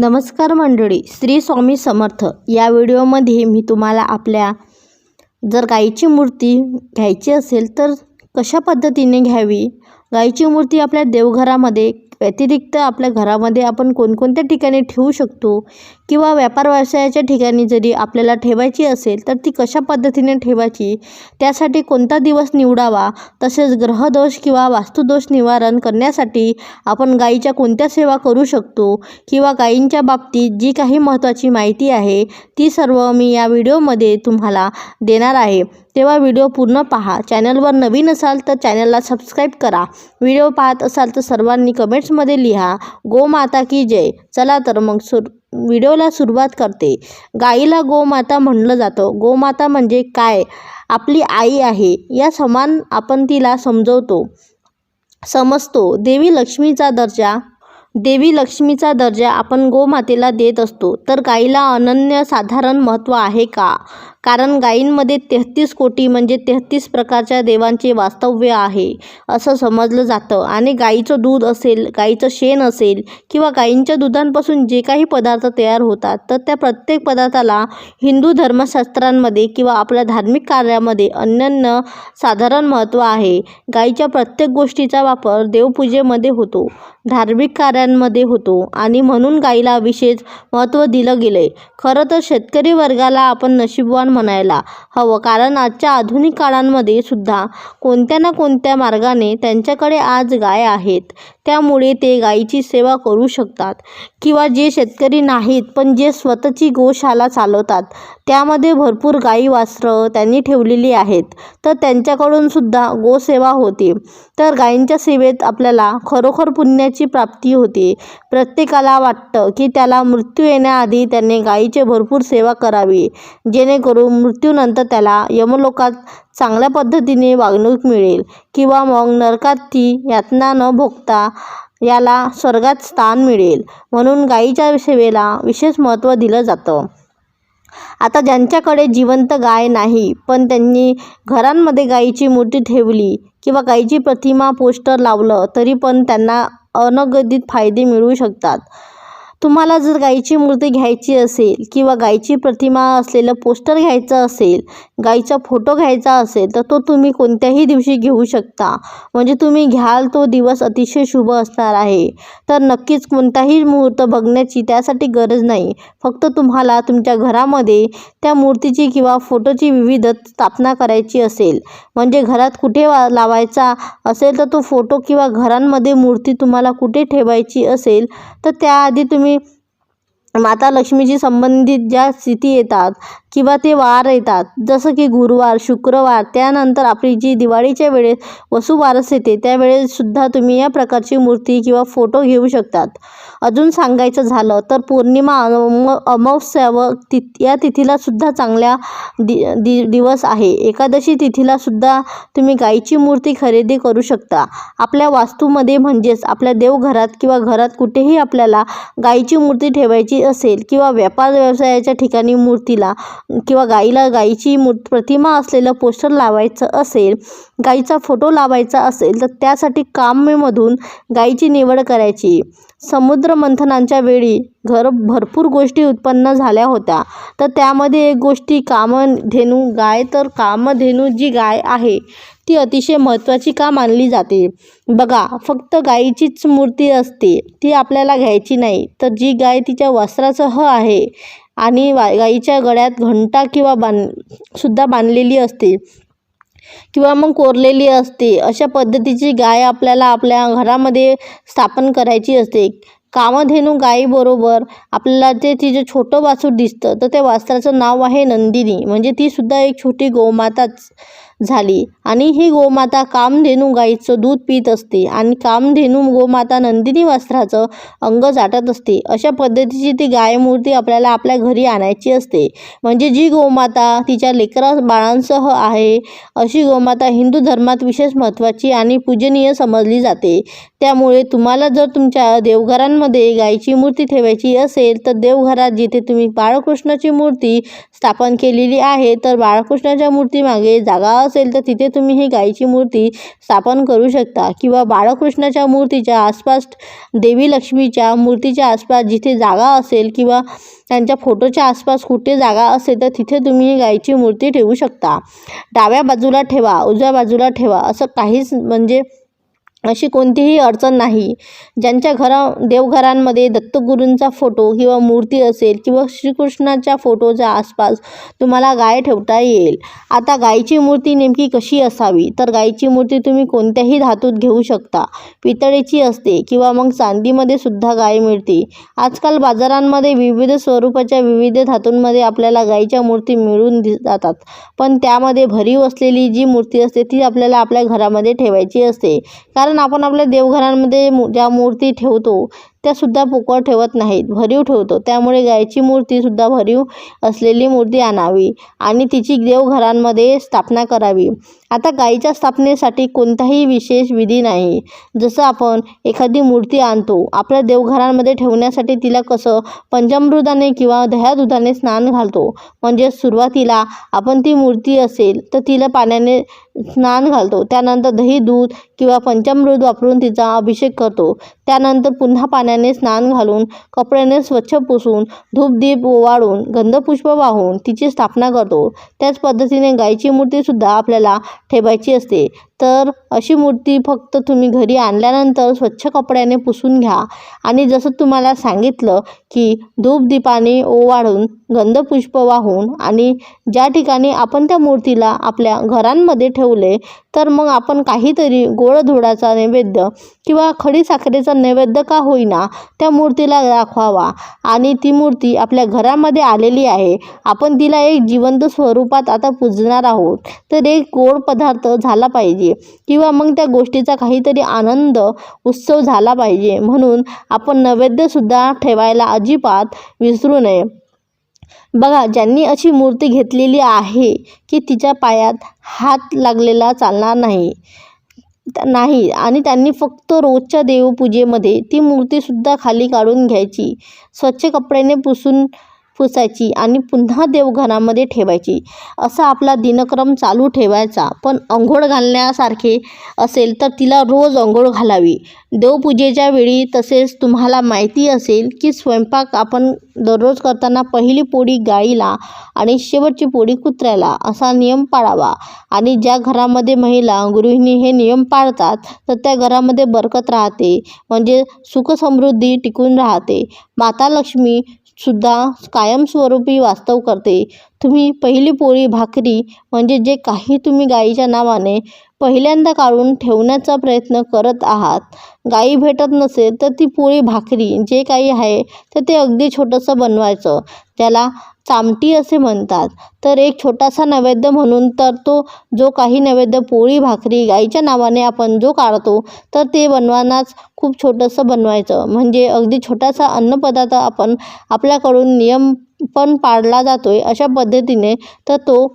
नमस्कार मंडळी श्री स्वामी समर्थ. या व्हिडिओमध्ये मी तुम्हाला आपल्या जर गाईची मूर्ती घ्यायची असेल तर कशा पद्धतीने घ्यावी? गाईची मूर्ती आपल्या देवघरामध्ये व्यतिरिक्त आपल्या घरामध्ये आपण कोणकोणत्या ठिकाणी ठेवू शकतो? किंवा व्यापार व्यवसायाच्या ठिकाणी जरी आपल्याला ठेवायची असेल तर ती कशा पद्धतीने ठेवायची? त्यासाठी कोणता दिवस निवडावा? तसेच ग्रहदोष किंवा वास्तुदोष निवारण करण्यासाठी आपण गाईच्या कोणत्या सेवा करू शकतो? किंवा गायींच्या बाबतीत जी काही महत्त्वाची माहिती आहे ती सर्व मी या व्हिडिओमध्ये तुम्हाला देणार आहे. तेव्हा व्हिडिओ पूर्ण पहा. चॅनलवर नवीन असाल तर चॅनलला सबस्क्राईब करा. व्हिडिओ पाहत असाल तर सर्वांनी कमेंट्समध्ये लिहा. गोमाता की जय. चला तर मग सुर व्हिडिओला सुरुवात करते. गाईला गोमाता म्हणलं जातं. गोमाता म्हणजे काय? आपली आई आहे. या समान आपण तिला समजवतो समजतो. देवी लक्ष्मीचा दर्जा देवी लक्ष्मीचा दर्जा आपण गोमातेला देत असतो. तर गाईला अनन्यसाधारण महत्त्व आहे का? कारण गायींमध्ये तेहतीस कोटी म्हणजे तेहतीस प्रकारच्या देवांचे वास्तव्य आहे असं समजलं जातं. आणि गाईचं दूध असेल गाईचं शेण असेल किंवा गाईंच्या दुधांपासून जे काही पदार्थ तयार होतात तर त्या प्रत्येक पदार्थाला हिंदू धर्मशास्त्रांमध्ये किंवा आपल्या धार्मिक कार्यामध्ये अन्यन्य साधारण महत्त्व आहे. गाईच्या प्रत्येक गोष्टीचा वापर देवपूजेमध्ये होतो धार्मिक कार्यांमध्ये होतो आणि म्हणून गायीला विशेष महत्त्व दिलं गेलं आहे खरं तर शेतकरी वर्गाला आपण नशीबवान म्हणायला हवं. कारण आजच्या आधुनिक काळांमध्ये सुद्धा कोणत्या ना कोणत्या मार्गाने त्यांच्याकडे आज गाय आहेत. त्यामुळे ते गायीची सेवा करू शकतात. किंवा जे शेतकरी नाहीत पण जे स्वतःची गोशाला चालवतात त्यामध्ये भरपूर गाई वासरं त्यांनी ठेवलेली आहेत. तर त्यांच्याकडून सुद्धा गोसेवा होते. तर गायींच्या सेवेत आपल्याला खरोखर पुण्याची प्राप्ती होते. प्रत्येकाला वाटतं की त्याला मृत्यू येण्याआधी त्याने गायीचे भरपूर सेवा करावी. जेणेकरून मृत्यूनंतर त्याला यमलोकात चांगल्या पद्धतीने वागणूक मिळेल. किंवा मग नरकात ती यातना न भोगता याला स्वर्गात स्थान मिळेल. म्हणून गायीच्या सेवेला विशेष महत्त्व दिलं जातं. आता ज्यांच्याकडे जिवंत गाय नाही पण त्यांनी घरांमध्ये गायीची मूर्ती ठेवली किंवा गायीची प्रतिमा पोस्टर लावलं तरी पण त्यांना अनगदित फायदे मिळू शकतात. तुम्हाला जर गाईची मूर्ती घ्यायची असेल किंवा गाईची प्रतिमा असलेलं पोस्टर घ्यायचं असेल गाईचा फोटो घ्यायचा असेल तर तो तुम्ही कोणत्याही दिवशी घेऊ शकता. म्हणजे तुम्ही घ्याल तो दिवस अतिशय शुभ असणार आहे. तर नक्कीच कोणताही मुहूर्त बघण्याची त्यासाठी गरज नाही. फक्त तुम्हाला तुमच्या घरामध्ये त्या मूर्तीची किंवा फोटोची विविध स्थापना करायची असेल. म्हणजे घरात कुठे वा लावायचा असेल तर तो फोटो किंवा घरांमध्ये मूर्ती तुम्हाला कुठे ठेवायची असेल तर त्याआधी तुम्ही माता लक्ष्मीशी संबंधित ज्या स्थिती येतात किंवा ते वार येतात जसं की गुरुवार शुक्रवार त्यानंतर आपली जी दिवाळीच्या वेळेस वसुबारस येते त्यावेळेससुद्धा तुम्ही या प्रकारची मूर्ती किंवा फोटो घेऊ शकतात. अजून सांगायचं झालं तर पौर्णिमा अम अमावस्या व ति या तिथीलासुद्धा चांगल्या दि दि दिवस आहे. एकादशी तिथीलासुद्धा तुम्ही गाईची मूर्ती खरेदी करू शकता. आपल्या वास्तूमध्ये म्हणजेच आपल्या देवघरात किंवा घरात कुठेही आपल्याला गाईची मूर्ती ठेवायची असेल किंवा व्यापार व्यवसायाच्या ठिकाणी मूर्तीला किंवा गाईला गाईची मूर् प्रतिमा असलेलं पोस्टर लावायचं असेल गाईचा फोटो लावायचा असेल तर त्यासाठी काममधून गाईची निवड करायची. समुद्र मंथनांच्या वेळी घर भरपूर गोष्टी उत्पन्न झाल्या होत्या तर त्यामध्ये एक गोष्टी कामधेनू गाय तर कामधेनू जी गाय आहे ती अतिशय महत्त्वाची का मानली जाते? बघा फक्त गाईचीच मूर्ती असते ती आपल्याला घ्यायची नाही तर जी गाय तिच्या वस्त्रासह आहे आणि वा गाईच्या गळ्यात घंटा किंवा बांध सुद्धा बांधलेली असते किंवा मग कोरलेली असते अशा पद्धतीची गाय आपल्याला आपल्या घरामध्ये स्थापन करायची असते. कामधेनू गायीबरोबर आपल्याला ते तिचं छोटं वासूर दिसतं तर त्या वासराचं नाव आहे नंदिनी. म्हणजे ती सुद्धा एक छोटी गोमाताच. झाली. आणि ही गोमाता कामधेनू गाईचं दूध पित असते आणि कामधेनू गोमाता नंदिनी वस्त्राचं अंग जाटत असते. अशा पद्धतीची ती गायमूर्ती आपल्याला आपल्या घरी आणायची असते. म्हणजे जी गोमाता तिच्या लेकरा बाळांसह आहे अशी गोमाता हिंदू धर्मात विशेष महत्त्वाची आणि पूजनीय समजली जाते. त्यामुळे तुम्हाला जर तुमच्या देवघरांमध्ये गायीची मूर्ती ठेवायची असेल तर देवघरात जिथे तुम्ही बाळकृष्णाची मूर्ती स्थापन केलेली आहे तर बाळकृष्णाच्या मूर्तीमागे जागा असेल तर तिथे तुम्ही ही गाईची मूर्ती स्थापन करू शकता. किंवा बाळकृष्णाच्या मूर्तीच्या आसपास देवी लक्ष्मीच्या मूर्तीच्या आसपास जिथे जागा असेल किंवा त्यांच्या फोटोच्या आसपास कुठे जागा असेल तर तिथे तुम्ही ही गायीची मूर्ती ठेवू शकता. डाव्या बाजूला ठेवा उजव्या बाजूला ठेवा असं काहीच म्हणजे अशी कोणतीही अडचण नाही. ज्यांच्या घरा देवघरांमध्ये दत्तगुरूंचा फोटो किंवा मूर्ती असेल किंवा श्रीकृष्णाच्या फोटोच्या आसपास तुम्हाला गाय ठेवता येईल. आता गायीची मूर्ती नेमकी कशी असावी? तर गायीची मूर्ती तुम्ही कोणत्याही धातूत घेऊ शकता. पितळेची असते किंवा मग चांदीमध्ये सुद्धा गाय मिळते. आजकाल बाजारांमध्ये विविध स्वरूपाच्या विविध धातूंमध्ये आपल्याला गायीच्या मूर्ती मिळून जातात. पण त्यामध्ये भरीव असलेली जी मूर्ती असते ती आपल्याला आपल्या घरामध्ये ठेवायची असते. कारण आपण आपल्या देवघरांमध्ये ज्या मूर्ती ठेवतो त्यासुद्धा पोकळ ठेवत नाहीत. भरीव ठेवतो. त्यामुळे गायची मूर्तीसुद्धा भरीव असलेली मूर्ती आणावी आणि तिची देवघरांमध्ये स्थापना करावी. आता गाईच्या स्थापनेसाठी कोणताही विशेष विधी नाही. जसं आपण एखादी मूर्ती आणतो आपल्या देवघरांमध्ये ठेवण्यासाठी तिला कसं पंचामृताने किंवा दह्या दुधाने स्नान घालतो. म्हणजे सुरुवातीला आपण ती मूर्ती असेल तर तिला पाण्याने स्नान घालतो. त्यानंतर दही दूध किंवा पंचामृत वापरून तिचा अभिषेक करतो. त्यानंतर पुन्हा पाण्याने स्नान घालून कपड्याने स्वच्छ पुसून धूपदीप ओवाळून गंधपुष्प वाहून तिची स्थापना करतो. त्याच पद्धतीने गायीची मूर्तीसुद्धा आपल्याला ठेवायची असते. तर अशी मूर्ती फक्त तुम्ही घरी आणल्यानंतर स्वच्छ कपड्याने पुसून घ्या. आणि जसं तुम्हाला सांगितलं की धूपदीपाने ओवाळून गंधपुष्प वाहून आणि ज्या ठिकाणी आपण त्या मूर्तीला आपल्या घरांमध्ये ठेवले तर मग आपण काहीतरी गोडधोडाचा नैवेद्य किंवा खडी साखरेचा नैवेद्य का होईना त्या मूर्तीला दाखवावा. आणि ती मूर्ती आपल्या घरामध्ये आलेली आहे. आपण तिला एक जिवंत स्वरूपात आता पूजणार आहोत. तर एक गोड पदार्थ झाला पाहिजे. किंवा मग त्या गोष्टीचा काहीतरी आनंद उत्सव झाला पाहिजे. म्हणून आपण नैवेद्यसुद्धा ठेवायला अजिबात विसरू नये. बघा ज्यांनी अशी मूर्ती घेतलेली आहे की तिच्या पायात हात लागलेला चालणार नाही. नाही. आणि त्यांनी फक्त रोजच्या देवपूजेमध्ये ती मूर्तीसुद्धा खाली काढून घ्यायची. स्वच्छ कपड्याने पुसून पुसायची आणि पुन्हा देवघरामध्ये ठेवायची. असा आपला दिनक्रम चालू ठेवायचा. पण अंघोळ घालण्यासारखे असेल तर तिला रोज अंघोळ घालावी. देवपूजेच्या वेळी तसेच तुम्हाला माहिती असेल की स्वयंपाक आपण दररोज करताना पहिली पोळी गाईला आणि शेवटची पोळी कुत्र्याला असा नियम पाळावा. आणि ज्या घरामध्ये महिला गृहिणी हे नियम पाळतात तर त्या घरामध्ये बरकत राहते. म्हणजे सुखसमृद्धी टिकून राहते. माता लक्ष्मी सुद्धा कायमस्वरूपी वास्तव करते. तुम्ही पहिली पोळी भाकरी म्हणजे जे काही तुम्ही गाईच्या नावाने पहिल्यांदा काढून ठेवण्याचा प्रयत्न करत आहात. गाई भेटत नसेल तर ती पोळी भाकरी जे काही आहे तर ते अगदी छोटंसं बनवायचं. त्याला चामटी असे म्हणतात. तर एक छोटासा नैवेद्य म्हणून तर तो जो काही नैवेद्य पोळी भाकरी गाईच्या नावाने आपण जो काढतो तर ते बनवानाच खूप छोटंसं बनवायचं. म्हणजे अगदी छोटासा अन्नपदार्थ आपण आपल्याकडून नियम पण पाळला जातो आहे अशा पद्धतीने तर तो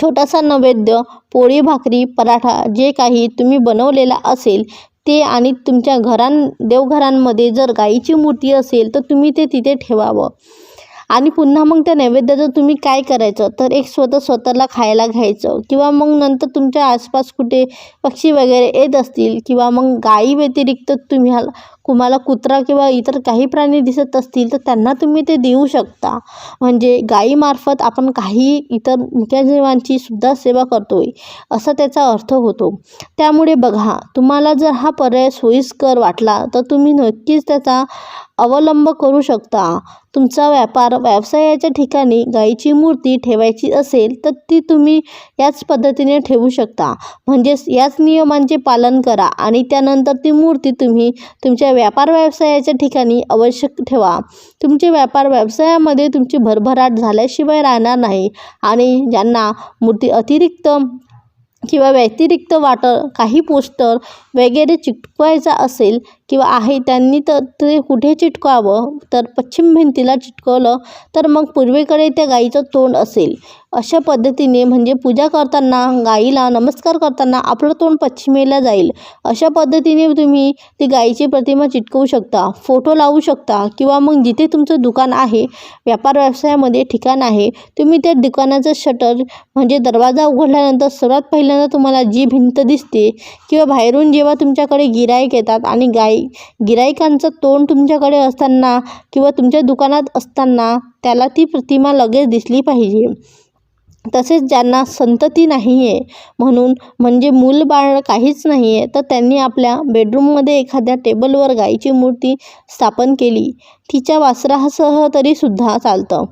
छोटासा नैवेद्य पोळी भाकरी पराठा जे काही तुम्ही बनवलेला असेल ते आणि तुमच्या घरां देवघरांमध्ये जर गाईची मूर्ती असेल तर तुम्ही ते तिथे ठेवावं. आणि पुन्हा मग त्या नैवेद्याचं तुम्ही काय करायचं? तर एक स्वतः स्वतःला खायला घ्यायचं. किंवा मग नंतर तुमच्या आसपास कुठे पक्षी वगैरे येत असतील किंवा मग गाई व्यतिरिक्त तुम्ही तुम्हाला कुत्रा किंवा इतर काही प्राणी दिसत असतील तर त्यांना तुम्ही ते देऊ शकता. म्हणजे गाईमार्फत आपण काही इतर मुक्या जीवांची सुद्धा सेवा करतो आहे असा त्याचा अर्थ होतो. त्यामुळे बघा तुम्हाला जर हा पर्याय सोयीस्कर वाटला तर तुम्ही नक्कीच त्याचा अवलंब करू शकता. तुमचा व्यापार व्यवसायाच्या ठिकाणी गाईची मूर्ती ठेवायची असेल तर ती तुम्ही याच पद्धतीने ठेवू शकता. म्हणजेच याच नियमांचे पालन करा आणि त्यानंतर ती मूर्ती तुम्ही तुमच्या व्यापार व्यवसायाच्या ठिकाणी आवश्यक ठेवा. तुमचे व्यापार व्यवसायामध्ये तुमची भरभराट झाल्याशिवाय राहणार नाही आणि ज्यांना मूर्ती अतिरिक्त किंवा व्यतिरिक्त वाटर काही पोस्टर वगैरे चिटकवायचा असेल किंवा आहे त्यांनी तर ते कुठे चिटकवावं तर पश्चिम भिंतीला चिटकवलं तर मग पूर्वेकडे त्या गाईचं तोंड असेल. अशा पद्धतीने म्हणजे पूजा करताना गाईला नमस्कार करताना आपलं तोंड पश्चिमेला जाईल. अशा पद्धतीने तुम्ही ती गाईची प्रतिमा चिटकवू शकता फोटो लावू शकता किंवा मग जिथे तुमचं दुकान आहे व्यापार व्यवसायामध्ये ठिकाण आहे तुम्ही त्या दुकानाचं शटर म्हणजे दरवाजा उघडल्यानंतर सर्वात पहिल्यांदा तुम्हाला जी भिंत दिसते किंवा बाहेरून जेव्हा तुमच्याकडे गिरायक येतात आणि गाई गिराईकांचं तोंड तुमच्याकडे असताना किंवा तुमच्या दुकानात असताना त्याला ती प्रतिमा लगेच दिसली पाहिजे. तसेच ज्यांना संतती नाही आहे म्हणून म्हणजे मूलबाळ काहीच नाही आहे तर त्यांनी आपल्या बेडरूममध्ये एखाद्या टेबलवर गाईची मूर्ती स्थापन केली. तिच्या वासरासह तरीसुद्धा चालतं.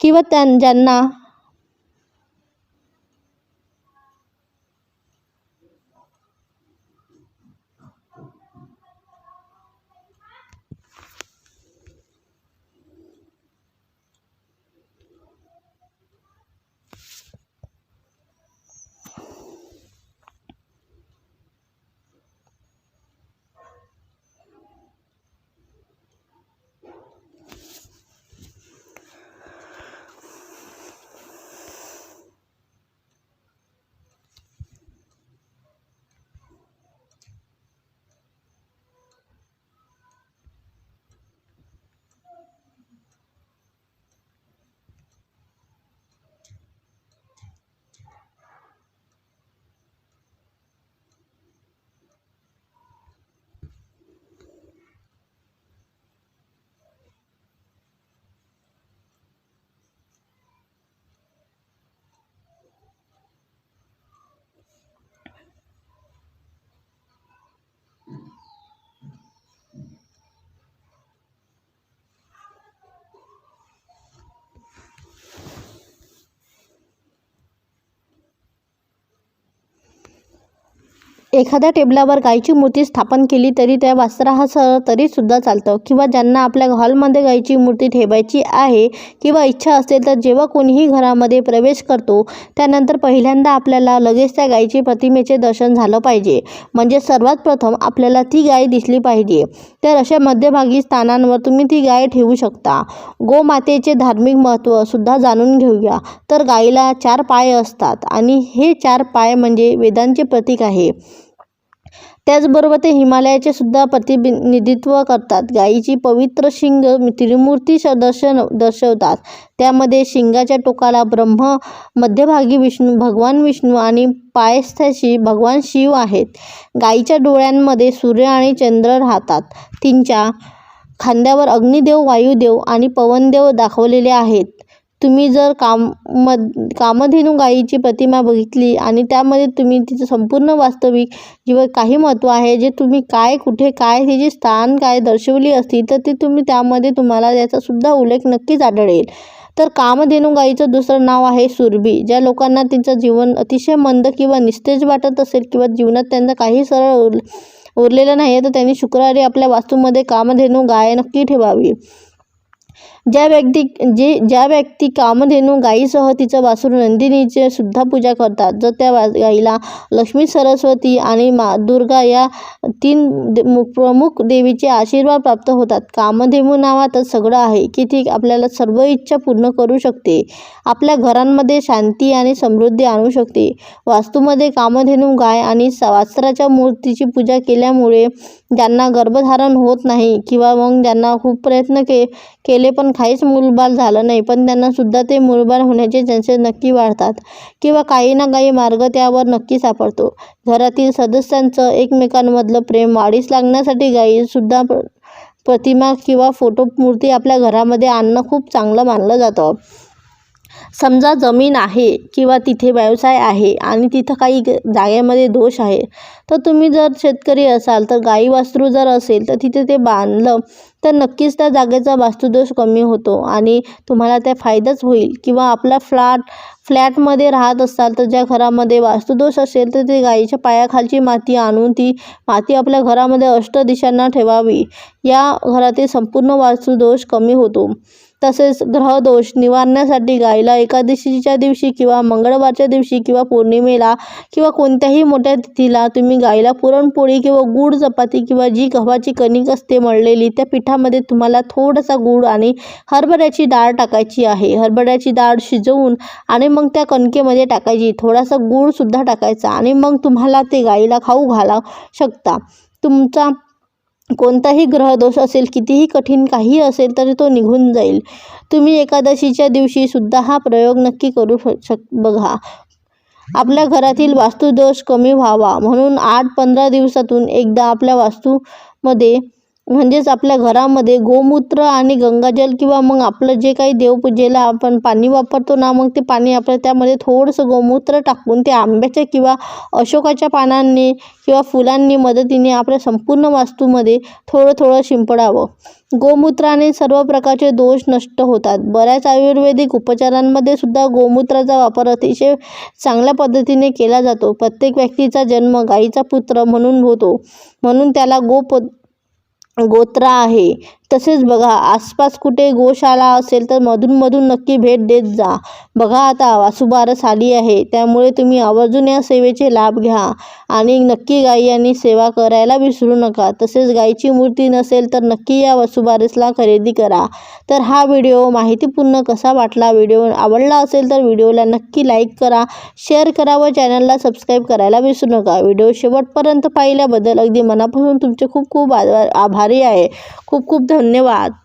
किंवा त्यां ज्यांना एखाद्या टेबलावर गायीची मूर्ती स्थापन केली तरी त्या वासरासह तरीसुद्धा चालतं. किंवा ज्यांना आपल्या हॉलमध्ये गाईची मूर्ती ठेवायची आहे किंवा इच्छा असेल तर जेव्हा कोणीही घरामध्ये प्रवेश करतो त्यानंतर पहिल्यांदा आपल्याला लगेच त्या गाईची प्रतिमेचे दर्शन झालं पाहिजे. म्हणजे सर्वात प्रथम आपल्याला ती गाय दिसली पाहिजे. तर अशा मध्यभागी स्थानांवर तुम्ही ती गाय ठेवू शकता. गोमातेचे धार्मिक महत्त्व सुद्धा जाणून घेऊया. तर गाईला चार पाय असतात आणि हे चार पाय म्हणजे वेदांचे प्रतीक आहे. त्याचबरोबर ते हिमालयाचे सुद्धा प्रतिनिधित्व करतात. गायीची पवित्र शिंग त्रिमूर्ती दर्शन दर्शवतात. त्यामध्ये शिंगाच्या टोकाला ब्रह्म मध्यभागी विष्णू भगवान विष्णू आणि पायस्थ्याशी भगवान शिव आहेत. गायीच्या डोळ्यांमध्ये सूर्य आणि चंद्र राहतात. तिच्या खांद्यावर अग्निदेव वायुदेव आणि पवनदेव दाखवलेले आहेत. तुम्ही जर काम मद कामधेनू गायीची प्रतिमा बघितली आणि त्यामध्ये तुम्ही तिचं संपूर्ण वास्तविक जीवन काही महत्त्व आहे जे तुम्ही काय कुठे काय तिचे स्थान काय दर्शवली असती तर ते तुम्ही त्यामध्ये तुम्हाला याचासुद्धा उल्लेख नक्कीच आढळेल. तर कामधेनू गाईचं दुसरं नाव आहे सुरभी ज्या लोकांना तिचं जीवन अतिशय मंद किंवा निस्तेज वाटत असेल किंवा जीवनात त्यांना काही सरळ उर उरलेलं नाही आहे तर त्यांनी शुक्रवारी आपल्या वास्तूमध्ये कामधेनू गाय नक्की ठेवावी. ज्या व्यक्ती जे ज्या व्यक्ती कामधेनू गायीसह तिचं वासरू नंदिनीचे सुद्धा पूजा करतात जर त्या वा गाईला लक्ष्मी सरस्वती आणि मा दुर्गा या तीन दे मु प्रमुख देवीचे आशीर्वाद प्राप्त होतात. कामधेनू नावातच सगळं आहे की ती आपल्याला सर्व इच्छा पूर्ण करू शकते. आपल्या घरांमध्ये शांती आणि समृद्धी आणू शकते. वास्तूमध्ये कामधेनू गाय आणि सा मूर्तीची पूजा केल्यामुळे ज्यांना गर्भधारण होत नाही किंवा मग ज्यांना खूप प्रयत्न के केले पण काहीच मूलबाल झालं नाही पण त्यांनासुद्धा ते मूलबाल होण्याचे चान्सेस नक्की वाढतात. किंवा काही ना काही मार्ग त्यावर नक्की सापडतो. घरातील सदस्यांचं एकमेकांमधलं प्रेम वाढीस लागण्यासाठी गाईसुद्धा प्रतिमा किंवा फोटो मूर्ती आपल्या घरामध्ये आणणं खूप चांगलं मानलं जातं. समजा जमीन आहे किंवा तिथे व्यवसाय आहे आणि तिथं काही जागेमध्ये दोष आहे तर तुम्ही जर शेतकरी असाल तर गाई वासरू जर असेल तर तिथे ते बांधलं तर नक्कीच त्या जागेचा वास्तुदोष कमी होतो आणि तुम्हाला त्या फायदाच होईल. किंवा आपला फ्लॅट फ्लॅटमध्ये राहत असाल तर ज्या घरामध्ये वास्तुदोष असेल तर ते गाईच्या पायाखालची माती आणून ती माती आपल्या घरामध्ये अष्टदिशांना ठेवावी. या घरातील संपूर्ण वास्तुदोष कमी होतो. तसेच ग्रहदोष निवारण्यासाठी गायीला एकादशीच्या दिवशी किंवा मंगळवारच्या दिवशी किंवा पौर्णिमेला किंवा कोणत्याही मोठ्या तिथीला तुम्ही गायीला पुरणपोळी किंवा गूळ चपाती किंवा जी गव्हाची कणिक असते मळलेली त्या पिठामध्ये तुम्हाला थोडासा गूळ आणि हरभऱ्याची डाळ टाकायची आहे. हरभऱ्याची डाळ शिजवून आणि मग त्या कणकेमध्ये टाकायची. थोडासा गूळसुद्धा टाकायचा आणि मग तुम्हाला ते गाईला खाऊ घाला शकता. तुमचा कोणताही ग्रहदोष असेल कितीही कठीण काही असेल तरी तो निघून जाईल. तुम्ही एकादशीच्या दिवशी सुद्धा हा प्रयोग नक्की करू शक बघा. आपल्या घरातील वास्तुदोष कमी व्हावा. म्हणून आठ पंधरा दिवसातून एकदा आपल्या वास्तूमध्ये म्हणजेच आपल्या घरामध्ये गोमूत्र आणि गंगाजल किंवा मग आपलं जे काही देवपूजेला आपण पाणी वापरतो ना मग ते पाणी आपलं त्यामध्ये थोडंसं गोमूत्र टाकून ते आंब्याच्या किंवा अशोकाच्या पानांनी किंवा फुलांनी मदतीने आपल्या संपूर्ण वास्तूमध्ये थोडं थोडं शिंपडावं. गोमूत्राने सर्व प्रकारचे दोष नष्ट होतात. बऱ्याच आयुर्वेदिक उपचारांमध्ये सुद्धा गोमूत्राचा वापर अतिशय चांगल्या पद्धतीने केला जातो. प्रत्येक व्यक्तीचा जन्म गाईचा पुत्र म्हणून होतो. म्हणून त्याला गोप गोत्रा आहे. तसेच बघा आसपास कुठे गोशाळा असेल तर मधूनमधून नक्की भेट देत जा. बघा आता वासुबारस आली आहे त्यामुळे तुम्ही आवर्जून या सेवेचे लाभ घ्या. आणि नक्की गाई आणि सेवा करायला विसरू नका. तसेच गायीची मूर्ती नसेल तर नक्की या वसुबारसला खरेदी करा. तर हा व्हिडिओ माहितीपूर्ण कसा वाटला व्हिडिओ आवडला असेल तर व्हिडिओला नक्की लाईक करा शेअर करा व चॅनलला सबस्क्राईब करायला विसरू नका. व्हिडिओ शेवटपर्यंत पाहिल्याबद्दल अगदी मनापासून तुमचे खूप खूप आभारी आहे. खूप खूप धन्यवाद.